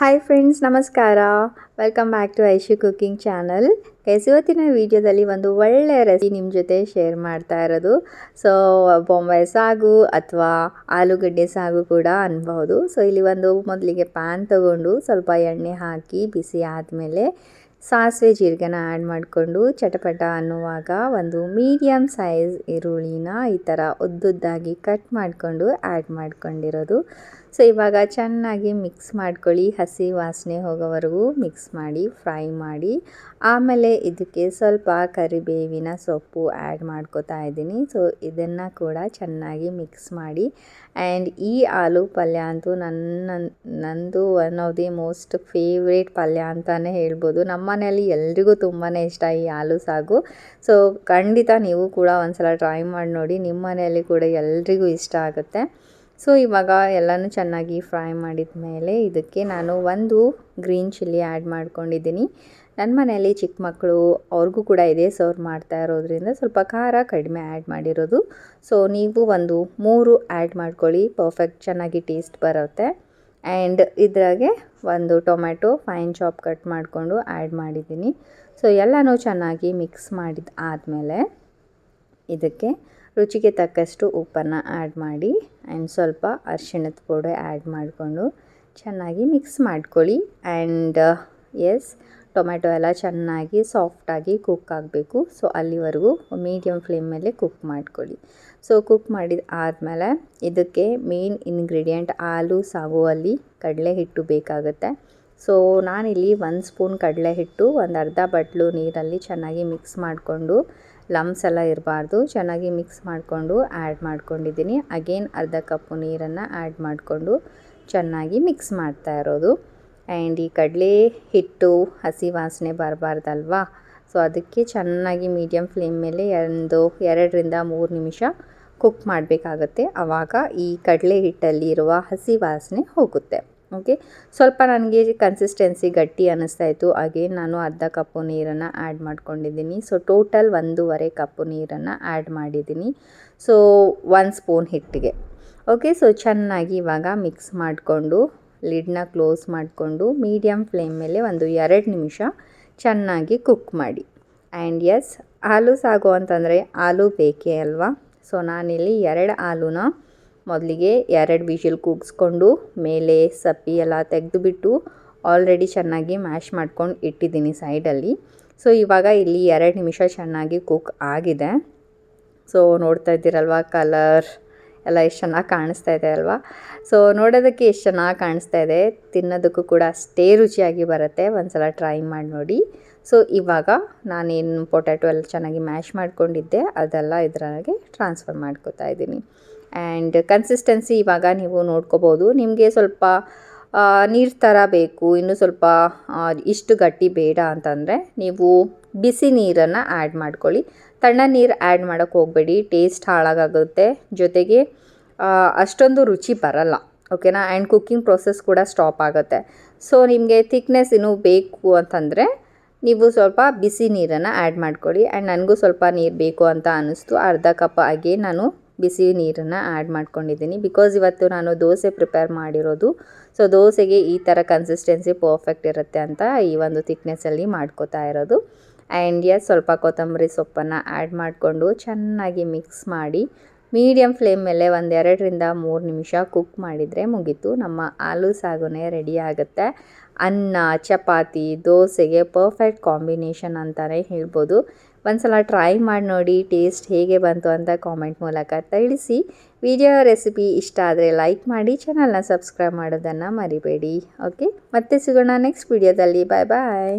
Hi friends ನಮಸ್ಕಾರ. Welcome back to Aishu cooking channel ಇವತ್ತಿನ ವಿಡಿಯೋದಲ್ಲಿ ಒಂದು ಒಳ್ಳೆಯ ರೆಸಿಪಿ ನಿಮ್ಮ ಜೊತೆ ಶೇರ್ ಮಾಡ್ತಾ ಇರೋದು. ಸೊ ಬೊಂಬೆ ಸಾಗು ಅಥವಾ ಆಲೂಗಡ್ಡೆ ಸಾಗು ಕೂಡ ಅನ್ಬಹುದು. ಸೊ ಇಲ್ಲಿ ಒಂದು ಮೊದಲಿಗೆ ಪ್ಯಾನ್ ತಗೊಂಡು ಸ್ವಲ್ಪ ಎಣ್ಣೆ ಹಾಕಿ ಬಿಸಿ ಆದಮೇಲೆ ಸಾಸಿವೆ ಜೀರಿಗೆನ ಆ್ಯಡ್ ಮಾಡಿಕೊಂಡು ಚಟಪಟ ಅನ್ನುವಾಗ ಒಂದು ಮೀಡಿಯಮ್ ಸೈಜ್ ಈರುಳ್ಳಿನ ಈ ಥರ ಉದ್ದುದ್ದಾಗಿ ಕಟ್ ಮಾಡಿಕೊಂಡು ಆ್ಯಡ್ ಮಾಡ್ಕೊಂಡಿರೋದು. ಸೊ ಇವಾಗ ಚೆನ್ನಾಗಿ ಮಿಕ್ಸ್ ಮಾಡ್ಕೊಳ್ಳಿ. ಹಸಿ ವಾಸನೆ ಹೋಗೋವರೆಗೂ ಮಿಕ್ಸ್ ಮಾಡಿ ಫ್ರೈ ಮಾಡಿ. ಆಮೇಲೆ ಇದಕ್ಕೆ ಸ್ವಲ್ಪ ಕರಿಬೇವಿನ ಸೊಪ್ಪು ಆ್ಯಡ್ ಮಾಡ್ಕೋತಾ ಇದ್ದೀನಿ. ಸೊ ಇದನ್ನು ಕೂಡ ಚೆನ್ನಾಗಿ ಮಿಕ್ಸ್ ಮಾಡಿ. ಆ್ಯಂಡ್ ಈ ಆಲೂ ಪಲ್ಯ ಅಂತೂ ನನ್ನ, ನಂದು one of the most favourite ಪಲ್ಯ ಅಂತಲೇ ಹೇಳ್ಬೋದು. ನಮ್ಮ ಮನೆಯಲ್ಲಿ ಎಲ್ರಿಗೂ ತುಂಬಾ ಇಷ್ಟ ಈ ಆಲೂ ಸಾಗು. ಸೊ ಖಂಡಿತ ನೀವು ಕೂಡ ಒಂದ್ಸಲ ಟ್ರೈ ಮಾಡಿ ನೋಡಿ. ನಿಮ್ಮ ಮನೆಯಲ್ಲಿ ಕೂಡ ಎಲ್ರಿಗೂ ಇಷ್ಟ ಆಗುತ್ತೆ. ಸೊ ಇವಾಗ ಎಲ್ಲನೂ ಚೆನ್ನಾಗಿ ಫ್ರೈ ಮಾಡಿದ ಮೇಲೆ ಇದಕ್ಕೆ ನಾನು ಒಂದು ಗ್ರೀನ್ ಚಿಲ್ಲಿ ಆ್ಯಡ್ ಮಾಡ್ಕೊಂಡಿದ್ದೀನಿ. ನನ್ನ ಮನೆಯಲ್ಲಿ ಚಿಕ್ಕ ಮಕ್ಕಳು ಅವ್ರಿಗೂ ಕೂಡ ಇದೇ ಸರ್ವ್ ಮಾಡ್ತಾ ಇರೋದ್ರಿಂದ ಸ್ವಲ್ಪ ಖಾರ ಕಡಿಮೆ ಆ್ಯಡ್ ಮಾಡಿರೋದು. ಸೊ ನೀವು ಒಂದು ಮೂರು ಆ್ಯಡ್ ಮಾಡ್ಕೊಳ್ಳಿ. ಪರ್ಫೆಕ್ಟ್ ಚೆನ್ನಾಗಿ ಟೇಸ್ಟ್ ಬರುತ್ತೆ. ಆ್ಯಂಡ್ ಇದ್ರಾಗೆ ಒಂದು ಟೊಮ್ಯಾಟೊ ಫೈನ್ ಚಾಪ್ ಕಟ್ ಮಾಡಿಕೊಂಡು ಆ್ಯಡ್ ಮಾಡಿದ್ದೀನಿ. ಸೊ ಎಲ್ಲನೂ ಚೆನ್ನಾಗಿ ಮಿಕ್ಸ್ ಮಾಡಿದ ಆದಮೇಲೆ ಇದಕ್ಕೆ ರುಚಿಗೆ ತಕ್ಕಷ್ಟು ಉಪ್ಪನ್ನು ಆ್ಯಡ್ ಮಾಡಿ ಆ್ಯಂಡ್ ಸ್ವಲ್ಪ ಅರಿಶಿಣದ ಪೌಡೆ ಆ್ಯಡ್ ಮಾಡಿಕೊಂಡು ಚೆನ್ನಾಗಿ ಮಿಕ್ಸ್ ಮಾಡ್ಕೊಳ್ಳಿ. ಆ್ಯಂಡ್ ಎಸ್ ಟೊಮೆಟೊ ಎಲ್ಲ ಚೆನ್ನಾಗಿ ಸಾಫ್ಟಾಗಿ ಕುಕ್ ಆಗಬೇಕು. ಸೊ, ಅಲ್ಲಿವರೆಗೂ ಮೀಡಿಯಮ್ ಫ್ಲೇಮ್ ಮೇಲೆ ಕುಕ್ ಮಾಡ್ಕೊಳ್ಳಿ. ಸೊ, ಕುಕ್ ಮಾಡಿದ ಆದಮೇಲೆ ಇದಕ್ಕೆ ಮೇನ್ ಇಂಗ್ರೀಡಿಯೆಂಟ್ ಹಾಲು ಸಾಗುವಲ್ಲಿ ಕಡಲೆ ಹಿಟ್ಟು ಬೇಕಾಗುತ್ತೆ. ಸೊ, ನಾನಿಲ್ಲಿ ಒಂದು ಸ್ಪೂನ್ ಕಡಲೆ ಹಿಟ್ಟು ಒಂದು ಅರ್ಧ ಬಟ್ಲು ನೀರಲ್ಲಿ ಚೆನ್ನಾಗಿ ಮಿಕ್ಸ್ ಮಾಡಿಕೊಂಡು ಲಮ್ಸ್ ಎಲ್ಲ ಇರಬಾರ್ದು, ಚೆನ್ನಾಗಿ ಮಿಕ್ಸ್ ಮಾಡಿಕೊಂಡು ಆ್ಯಡ್ ಮಾಡ್ಕೊಂಡಿದ್ದೀನಿ. ಅಗೇನ್ ಅರ್ಧ ಕಪ್ಪು ನೀರನ್ನು ಆ್ಯಡ್ ಮಾಡಿಕೊಂಡು ಚೆನ್ನಾಗಿ ಮಿಕ್ಸ್ ಮಾಡ್ತಾ ಇರೋದು. ಆ್ಯಂಡ್ ಈ ಕಡಲೆ ಹಿಟ್ಟು, ಹಸಿ ವಾಸನೆ ಬರಬಾರ್ದಲ್ವಾ? ಸೊ ಅದಕ್ಕೆ ಚೆನ್ನಾಗಿ ಮೀಡಿಯಮ್ ಫ್ಲೇಮ್ ಮೇಲೆ ಒಂದು ಎರಡರಿಂದ ಮೂರು ನಿಮಿಷ ಕುಕ್ ಮಾಡಬೇಕಾಗತ್ತೆ. ಆವಾಗ ಈ ಕಡಲೆ ಹಿಟ್ಟಲ್ಲಿರುವ ಹಸಿ ವಾಸನೆ ಹೋಗುತ್ತೆ. ಓಕೆ ಸ್ವಲ್ಪ ನನಗೆ ಕನ್ಸಿಸ್ಟೆನ್ಸಿ ಗಟ್ಟಿ ಅನ್ನಿಸ್ತಾ ಇತ್ತು. ಹಾಗೆ ನಾನು ಅರ್ಧ ಕಪ್ಪು ನೀರನ್ನು ಆ್ಯಡ್ ಮಾಡ್ಕೊಂಡಿದ್ದೀನಿ. ಸೊ ಟೋಟಲ್ ಒಂದೂವರೆ ಕಪ್ಪು ನೀರನ್ನು ಆ್ಯಡ್ ಮಾಡಿದ್ದೀನಿ. ಸೊ ಒನ್ ಸ್ಪೂನ್ ಹಿಟ್ಟಿಗೆ. ಓಕೆ ಸೊ ಚೆನ್ನಾಗಿ ಇವಾಗ ಮಿಕ್ಸ್ ಮಾಡಿಕೊಂಡು ಲಿಡ್ನ ಕ್ಲೋಸ್ ಮಾಡಿಕೊಂಡು ಮೀಡಿಯಮ್ ಫ್ಲೇಮ್ ಮೇಲೆ ಒಂದು ಎರಡು ನಿಮಿಷ ಚೆನ್ನಾಗಿ ಕುಕ್ ಮಾಡಿ. ಆ್ಯಂಡ್ ಎಸ್ ಆಲೂ ಸಾಗು ಅಂತಂದರೆ ಆಲೂ ಬೇಕೇ ಅಲ್ವಾ? ಸೊ, ನಾನಿಲ್ಲಿ ಎರಡು ಆಲೂನ ಮೊದಲಿಗೆ ಎರಡು ವಿಷಲ್ ಕೂಗಿಸ್ಕೊಂಡು ಮೇಲೆ ಸಪ್ಪಿ ಎಲ್ಲ ತೆಗೆದುಬಿಟ್ಟು ಆಲ್ರೆಡಿ ಚೆನ್ನಾಗಿ ಮ್ಯಾಶ್ ಮಾಡ್ಕೊಂಡು ಇಟ್ಟಿದ್ದೀನಿ ಸೈಡಲ್ಲಿ. ಸೊ, ಇವಾಗ ಇಲ್ಲಿ ಎರಡು ನಿಮಿಷ ಚೆನ್ನಾಗಿ ಕುಕ್ ಆಗಿದೆ. ಸೊ, ನೋಡ್ತಾ ಇದ್ದೀರಲ್ವ ಕಲರ್? ಎಲ್ಲ ಎಷ್ಟು ಚೆನ್ನಾಗಿ ಕಾಣಿಸ್ತಾ ಇದೆ ಅಲ್ವಾ? ಸೊ ನೋಡೋದಕ್ಕೆ ಎಷ್ಟು ಚೆನ್ನಾಗಿ ಕಾಣಿಸ್ತಾ ಇದೆ. ತಿನ್ನೋದಕ್ಕೂ ಕೂಡ ಅಷ್ಟೇ ರುಚಿಯಾಗಿ ಬರುತ್ತೆ. ಒಂದು ಸಲ ಟ್ರೈ ಮಾಡಿ ನೋಡಿ. ಸೊ ಇವಾಗ ನಾನೇನು ಪೊಟ್ಯಾಟೊ ಎಲ್ಲ ಚೆನ್ನಾಗಿ ಮ್ಯಾಶ್ ಮಾಡ್ಕೊಂಡಿದ್ದೆ, ಅದೆಲ್ಲ ಇದರಾಗೆ ಟ್ರಾನ್ಸ್ಫರ್ ಮಾಡ್ಕೋತಾ ಇದ್ದೀನಿ. ಆ್ಯಂಡ್ ಕನ್ಸಿಸ್ಟೆನ್ಸಿ ಇವಾಗ ನೀವು ನೋಡ್ಕೋಬೋದು. ನಿಮಗೆ ಸ್ವಲ್ಪ ನೀರು ಥರ ಬೇಕು. ಇನ್ನೂ ಸ್ವಲ್ಪ ಇಷ್ಟು ಗಟ್ಟಿ ಬೇಡ ಅಂತಂದರೆ ನೀವು ಬಿಸಿ ನೀರನ್ನು ಆ್ಯಡ್ ಮಾಡ್ಕೊಳ್ಳಿ. ತಣ್ಣ ನೀರು ಆ್ಯಡ್ ಮಾಡೋಕ್ಕೆ ಹೋಗಬೇಡಿ ಟೇಸ್ಟ್ ಹಾಳಾಗುತ್ತೆ ಜೊತೆಗೆ ಅಷ್ಟೊಂದು ರುಚಿ ಬರಲ್ಲ ಓಕೆನಾ ಆ್ಯಂಡ್ ಕುಕ್ಕಿಂಗ್ ಪ್ರೊಸೆಸ್ ಕೂಡ ಸ್ಟಾಪ್ ಆಗುತ್ತೆ. ಸೊ ನಿಮಗೆ ಥಿಕ್ನೆಸ್ ಇನ್ನೂ ಬೇಕು ಅಂತಂದರೆ, ನೀವು ಸ್ವಲ್ಪ ಬಿಸಿ ನೀರನ್ನು ಆ್ಯಡ್ ಮಾಡ್ಕೊಳ್ಳಿ. ಆ್ಯಂಡ್ ನನಗೂ ಸ್ವಲ್ಪ ನೀರು ಬೇಕು ಅಂತ ಅನ್ನಿಸ್ತು. ಅರ್ಧ ಕಪ್ ಆಗಿ ನಾನು ಬಿಸಿ ನೀರನ್ನು ಆ್ಯಡ್ ಮಾಡ್ಕೊಂಡಿದ್ದೀನಿ. ಬಿಕಾಸ್ ಇವತ್ತು ನಾನು ದೋಸೆ ಪ್ರಿಪೇರ್ ಮಾಡಿರೋದು. ಸೊ ದೋಸೆಗೆ ಈ ಥರ ಕನ್ಸಿಸ್ಟೆನ್ಸಿ ಪರ್ಫೆಕ್ಟ್ ಇರುತ್ತೆ ಅಂತ ಈ ಒಂದು ಥಿಕ್ನೆಸ್ಸಲ್ಲಿ ಮಾಡ್ಕೋತಾ ಇರೋದು. ಆ್ಯಂಡ್ ಎಸ್ ಸ್ವಲ್ಪ ಕೊತ್ತಂಬರಿ ಸೊಪ್ಪನ್ನು ಆ್ಯಡ್ ಮಾಡಿಕೊಂಡು ಚೆನ್ನಾಗಿ ಮಿಕ್ಸ್ ಮಾಡಿ ಮೀಡಿಯಮ್ ಫ್ಲೇಮ್ ಮೇಲೆ ಒಂದು ಎರಡರಿಂದ ಮೂರು ನಿಮಿಷ ಕುಕ್ ಮಾಡಿದರೆ ಮುಗೀತು. ನಮ್ಮ ಆಲೂ ಸಾಗುನೇ ರೆಡಿ ಆಗುತ್ತೆ. ಅನ್ನ, ಚಪಾತಿ, ದೋಸೆಗೆ ಪರ್ಫೆಕ್ಟ್ ಕಾಂಬಿನೇಷನ್ ಅಂತಲೇ ಹೇಳ್ಬೋದು. ಒಂದ್ಸಲ ಟ್ರೈ ಮಾಡಿ ನೋಡಿ ಟೇಸ್ಟ್ ಹೇಗೆ ಬಂತು ಅಂತ ಕಾಮೆಂಟ್ ಮೂಲಕ ತಿಳಿಸಿ. ವಿಡಿಯೋ ರೆಸಿಪಿ ಇಷ್ಟ ಆದರೆ ಲೈಕ್ ಮಾಡಿ ಚಾನಲ್ನ ಸಬ್ಸ್ಕ್ರೈಬ್ ಮಾಡೋದನ್ನು ಮರಿಬೇಡಿ. ಓಕೆ ಮತ್ತೆ ಸಿಗೋಣ ನೆಕ್ಸ್ಟ್ ವಿಡಿಯೋದಲ್ಲಿ ಬಾಯ್ ಬಾಯ್